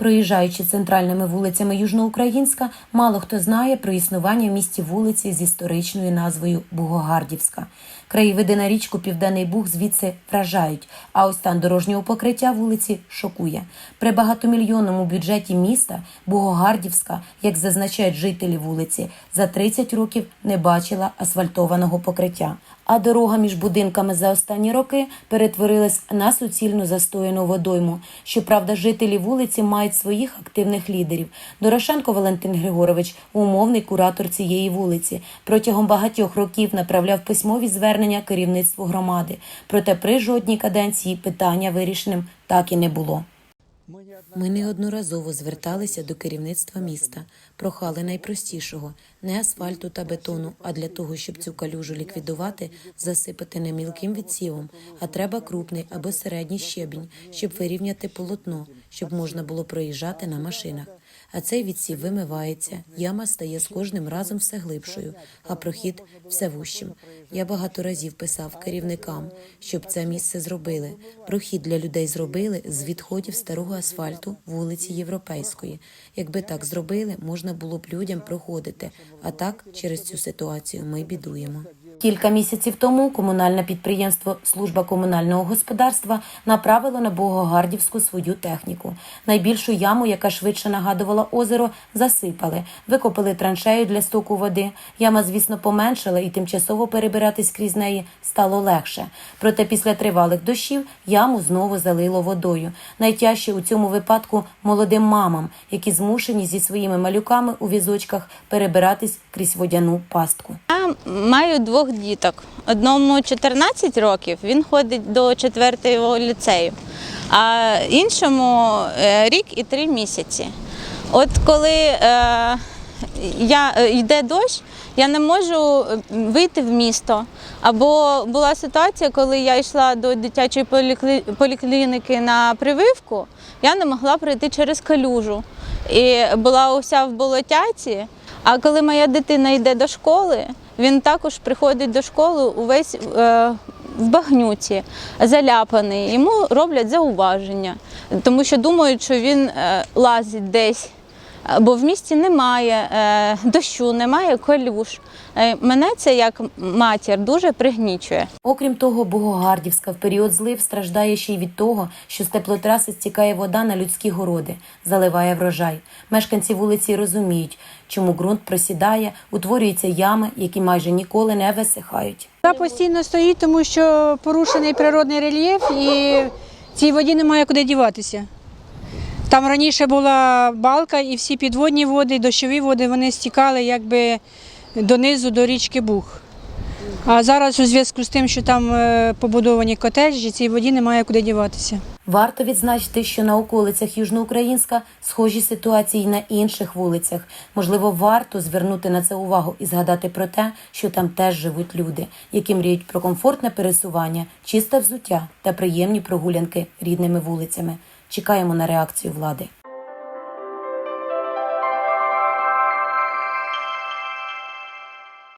Проїжджаючи центральними вулицями Южноукраїнська, мало хто знає про існування в місті вулиці з історичною назвою Бугогардівська. Краєвиди на річку Південний Буг звідси вражають, а ось стан дорожнього покриття вулиці шокує. При багатомільйонному бюджеті міста Бугогардівська, як зазначають жителі вулиці, за 30 років не бачила асфальтованого покриття. А дорога між будинками за останні роки перетворилась на суцільну застояну водойму. Щоправда, жителі вулиці мають своїх активних лідерів. Дорошенко Валентин Григорович, умовний куратор цієї вулиці, протягом багатьох років направляв письмові звернення керівництву громади. Проте при жодній каденції питання вирішеним так і не було. Ми неодноразово зверталися до керівництва міста, прохали найпростішого не асфальту та бетону, а для того, щоб цю калюжу ліквідувати, засипати не мілким відсівом, а треба крупний або середній щебінь, щоб вирівняти полотно, щоб можна було проїжджати на машинах. А цей відсів вимивається, яма стає з кожним разом все глибшою, а прохід все вущим. Я багато разів писав керівникам, щоб це місце зробили. Прохід для людей зробили з відходів старого асфальту вулиці Європейської. Якби так зробили, можна було б людям проходити. А так, через цю ситуацію ми бідуємо. Кілька місяців тому комунальне підприємство Служба комунального господарства направило на Богогардівську свою техніку. Найбільшу яму, яка швидше нагадувала озеро, засипали, викопали траншею для стоку води. Яма, звісно, поменшала, і тимчасово перебиратись крізь неї стало легше. Проте після тривалих дощів яму знову залило водою. Найтяжче у цьому випадку молодим мамам, які змушені зі своїми малюками у візочках перебиратись крізь водяну пастку. Я маю двох діток. Одному 14 років, він ходить до 4-го ліцею, а іншому е, рік і 3 місяці. От коли е, я, е, йде дощ, я не можу вийти в місто. Або була ситуація, коли я йшла до дитячої поліклі- поліклініки на прививку, я не могла пройти через калюжу. І була уся в болотяці. А коли моя дитина йде до школи, він також приходить до школи увесь е, в багнюці, заляпаний. Йому роблять зауваження, тому що думають, що він е, лазить десь. Бо в місті немає е, дощу, немає колюш. Е, мене це як матір дуже пригнічує. Окрім того, Богогардівська в період злив страждає ще й від того, що з теплотраси стікає вода на людські городи, заливає врожай. Мешканці вулиці розуміють, чому ґрунт просідає, утворюються ями, які майже ніколи не висихають. Вода постійно стоїть, тому що порушений природний рельєф і цій воді немає куди діватися. Там раніше була балка, і всі підводні води, дощові води вони стікали якби донизу до річки Буг. А зараз у зв'язку з тим, що там е, побудовані котеджі, цій воді немає куди діватися. Варто відзначити, що на околицях Южноукраїнська схожі ситуації на інших вулицях. Можливо, варто звернути на це увагу і згадати про те, що там теж живуть люди, які мріють про комфортне пересування, чисте взуття та приємні прогулянки рідними вулицями. Чекаємо на реакцію влади.